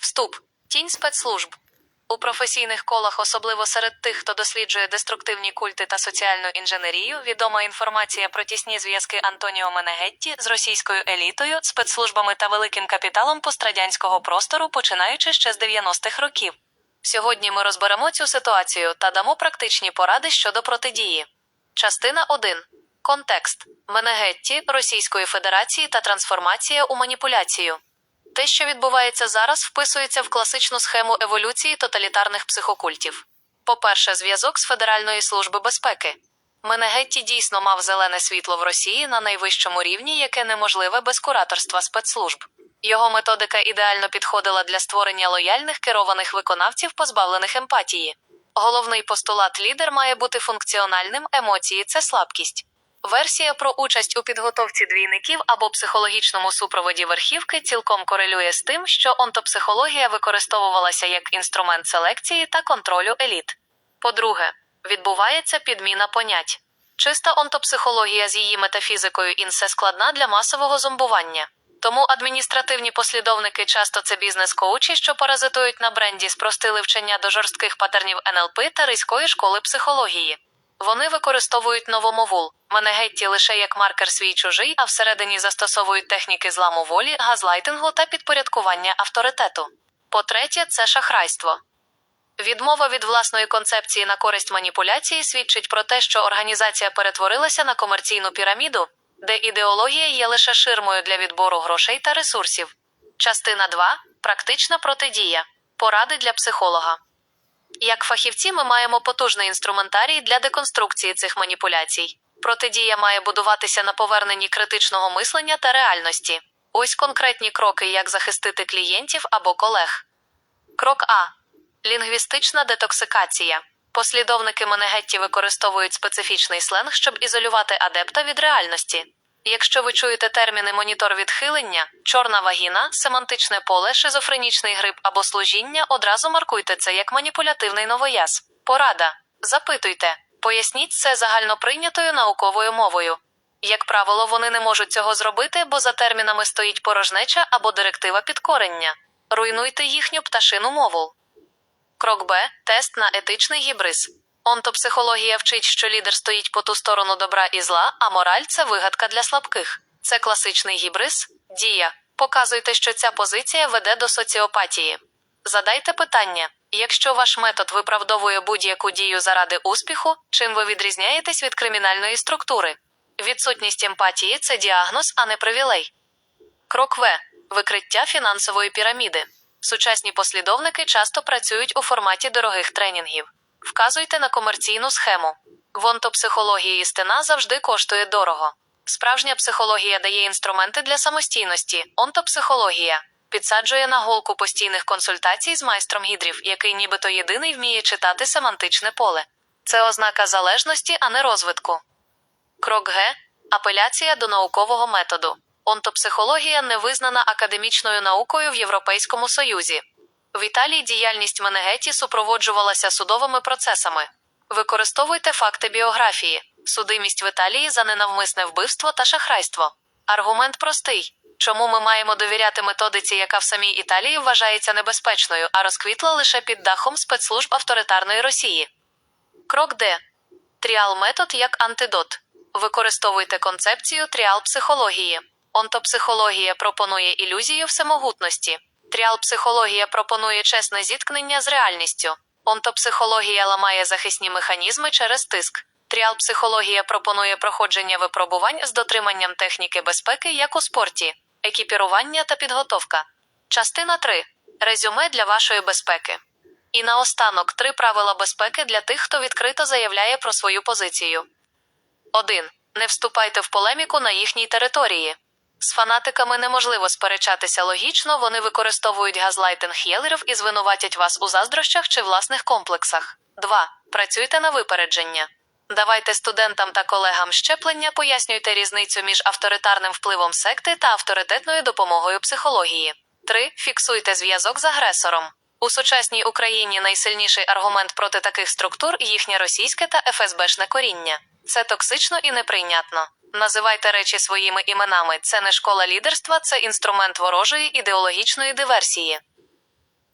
Вступ. Тінь спецслужб. У професійних колах, особливо серед тих, хто досліджує деструктивні культи та соціальну інженерію, відома інформація про тісні зв'язки Антоніо Менегетті з російською елітою, спецслужбами та великим капіталом пострадянського простору, починаючи ще з 90-х років. Сьогодні ми розберемо цю ситуацію та дамо практичні поради щодо протидії. Частина 1. Контекст Менегетті Російської Федерації та трансформація у маніпуляцію. Те, що відбувається зараз, вписується в класичну схему еволюції тоталітарних психокультів. По-перше, зв'язок з Федеральної служби безпеки. Менегетті дійсно мав зелене світло в Росії на найвищому рівні, яке неможливе без кураторства спецслужб. Його методика ідеально підходила для створення лояльних керованих виконавців, позбавлених емпатії. Головний постулат лідер має бути функціональним, емоції це слабкість. Версія про участь у підготовці двійників або психологічному супроводі верхівки цілком корелює з тим, що онтопсихологія використовувалася як інструмент селекції та контролю еліт. По-друге, відбувається підміна понять. Чиста онтопсихологія з її метафізикою інсе складна для масового зомбування. Тому адміністративні послідовники часто це бізнес-коучі, що паразитують на бренді, спростили вчення до жорстких патернів НЛП та ризької школи психології. Вони використовують новомовул, Менегетті лише як маркер свій чужий, а всередині застосовують техніки зламу волі, газлайтингу та підпорядкування авторитету. По-третє, це шахрайство. Відмова від власної концепції на користь маніпуляції свідчить про те, що організація перетворилася на комерційну піраміду, де ідеологія є лише ширмою для відбору грошей та ресурсів. Частина 2. Практична протидія. Поради для психолога. Як фахівці, ми маємо потужний інструментарій для деконструкції цих маніпуляцій. Протидія має будуватися на поверненні критичного мислення та реальності. Ось конкретні кроки, як захистити клієнтів або колег. Крок А. Лінгвістична детоксикація. Послідовники Менегетті використовують специфічний сленг, щоб ізолювати адепта від реальності. Якщо ви чуєте терміни монітор відхилення, чорна вагіна, семантичне поле, шизофренічний грип або служіння, одразу маркуйте це як маніпулятивний новояз. Порада. Запитуйте. Поясніть це загальноприйнятою науковою мовою. Як правило, вони не можуть цього зробити, бо за термінами стоїть порожнеча або директива підкорення. Руйнуйте їхню пташину мову. Крок Б. Тест на етичний гібриз. Онтопсихологія вчить, що лідер стоїть по ту сторону добра і зла, а мораль це вигадка для слабких. Це класичний гібриз. Дія. Показуйте, що ця позиція веде до соціопатії. Задайте питання: якщо ваш метод виправдовує будь-яку дію заради успіху, чим ви відрізняєтесь від кримінальної структури? Відсутність емпатії це діагноз, а не привілей. Крок В. Викриття фінансової піраміди. Сучасні послідовники часто працюють у форматі дорогих тренінгів. Вказуйте на комерційну схему. В онтопсихології стена завжди коштує дорого. Справжня психологія дає інструменти для самостійності. Онтопсихологія підсаджує на голку постійних консультацій з майстром гідрів, який нібито єдиний вміє читати семантичне поле. Це ознака залежності, а не розвитку. Крок Г. Апеляція до наукового методу. Онтопсихологія не визнана академічною наукою в Європейському Союзі. В Італії діяльність Менегеті супроводжувалася судовими процесами. Використовуйте факти біографії, судимість в Італії за ненавмисне вбивство та шахрайство. Аргумент простий. Чому ми маємо довіряти методиці, яка в самій Італії вважається небезпечною, а розквітла лише під дахом спецслужб авторитарної Росії? Крок Д. Тріал метод як антидот. Використовуйте концепцію тріал психології. Онтопсихологія пропонує ілюзію всемогутності. Тріал психологія пропонує чесне зіткнення з реальністю. Онтопсихологія ламає захисні механізми через тиск. Тріал психологія пропонує проходження випробувань з дотриманням техніки безпеки, як у спорті, екіпірування та підготовка. Частина 3. Резюме для вашої безпеки. І наостанок три правила безпеки для тих, хто відкрито заявляє про свою позицію. 1. Не вступайте в полеміку на їхній території. З фанатиками неможливо сперечатися логічно, вони використовують газлайтинг єлерів і звинуватять вас у заздрощах чи власних комплексах. 2. Працюйте на випередження. Давайте студентам та колегам щеплення, пояснюйте різницю між авторитарним впливом секти та авторитетною допомогою психології. 3. Фіксуйте зв'язок з агресором. У сучасній Україні найсильніший аргумент проти таких структур їхнє російське та ФСБшне коріння. Це токсично і неприйнятно. Називайте речі своїми іменами. Це не школа лідерства, це інструмент ворожої ідеологічної диверсії.